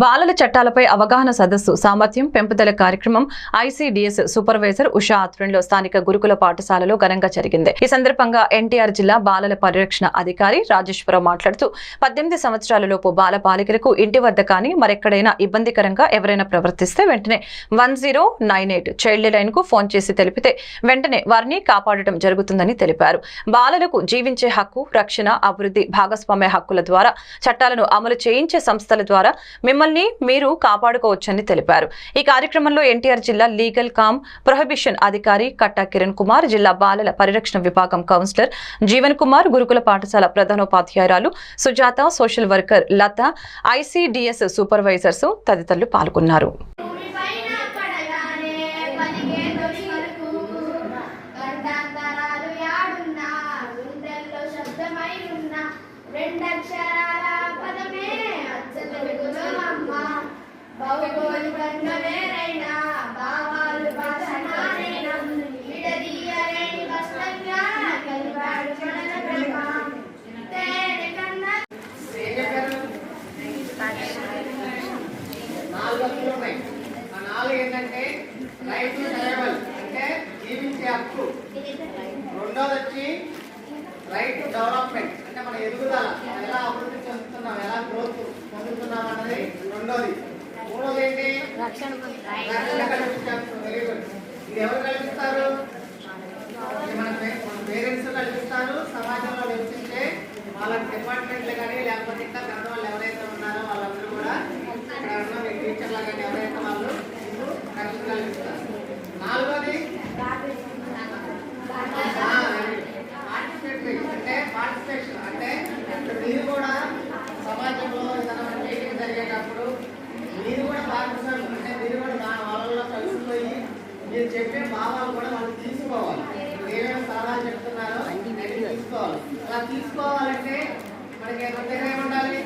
బాలల చట్టాలపై అవగాహన సదస్సు సామర్థ్యం పెంపుదల కార్యక్రమం ఐసీడీఎస్ సూపర్వైజర్ ఉషా ఆధ్వర్యంలో స్థానిక గురుకుల పాఠశాలలో ఘనంగా జరిగింది. ఈ సందర్భంగా ఎన్టీఆర్ జిల్లా బాలల పరిరక్షణ అధికారి రాజేశ్వరరావు మాట్లాడుతూ పద్దెనిమిది సంవత్సరాలలోపు బాల బాలికలకు ఇంటి వద్ద కానీ మరెక్కడైనా ఇబ్బందికరంగా ఎవరైనా ప్రవర్తిస్తే వెంటనే one zero nine eight child లైన్కు phone చేసి తెలిపితే వెంటనే వారిని కాపాడటం జరుగుతుందని తెలిపారు. బాలలకు జీవించే హక్కు రక్షణ అభివృద్ధి భాగస్వామ్య హక్కుల ద్వారా చట్టాలను అమలు చేయించే సంస్థల ద్వారా మిమ్మల్ని మీరు కాపాడుకోవచ్చని తెలిపారు. ఈ కార్యక్రమంలో ఎన్టీఆర్ జిల్లా లీగల్ కామ్ ప్రొహిబిషన్ అధికారి కట్టా కిరణ్ కుమార్ జిల్లా బాలల పరిరక్షణ విభాగం కౌన్సిలర్ జీవన్ కుమార్ గురుకుల పాఠశాల ప్రధానోపాధ్యాయురాలు Sujatha social worker Latha ICDS supervisors తదితరులు పాల్గొన్నారు. భావాలు విడదీయలేని కష్టంగా కలిపాడు బ్రహ్మ. తేనె కన్నా నాలుగు ఉన్నాయి ఆ నాలుగు ఏంటంటే రైట్ టు అంటే జీవించే హక్కు. రెండోది వచ్చి రైట్ డెవలప్మెంట్ అంటే మన ఎదుగుదల ఎలా అభివృద్ధి చెందుతున్నాం ఎలా గ్రోత్ పొందుతున్నాం అన్నది రెండోది. రక్షణ ఇది ఎవరు కల్పిస్తారు మన పేరెంట్స్ కల్పిస్తారు సమాజంలో నివసించే వాళ్ళ డిపార్ట్మెంట్లు కానీ లేకపోతే ఇంకా పెద్దవాళ్ళు ఎవరైతే ఉన్నారో వాళ్ళందరూ కూడా ఇక్కడ ఉన్న టీచర్లు కానీ ఎవరైతే వాళ్ళు మీకు రక్షణ కల్పిస్తారు నాలుగోది పార్టిసిపేటరీ అంటే పార్టిసిపేషన్ అంటే మీరు కూడా సమాజంలో ఏదైనా మీటింగ్ జరిగేటప్పుడు మీరు కూడా భాగస్వామ్యం అంటే మీరు కూడా దాని వాళ్ళలో కలిసిపోయి మీరు చెప్పే భావాలు కూడా వాళ్ళు తీసుకోవాలి. ఏమేమి సలహాలు చెప్తున్నారో తీసుకోవాలి. అలా తీసుకోవాలంటే మనకి మన ఉండాలి?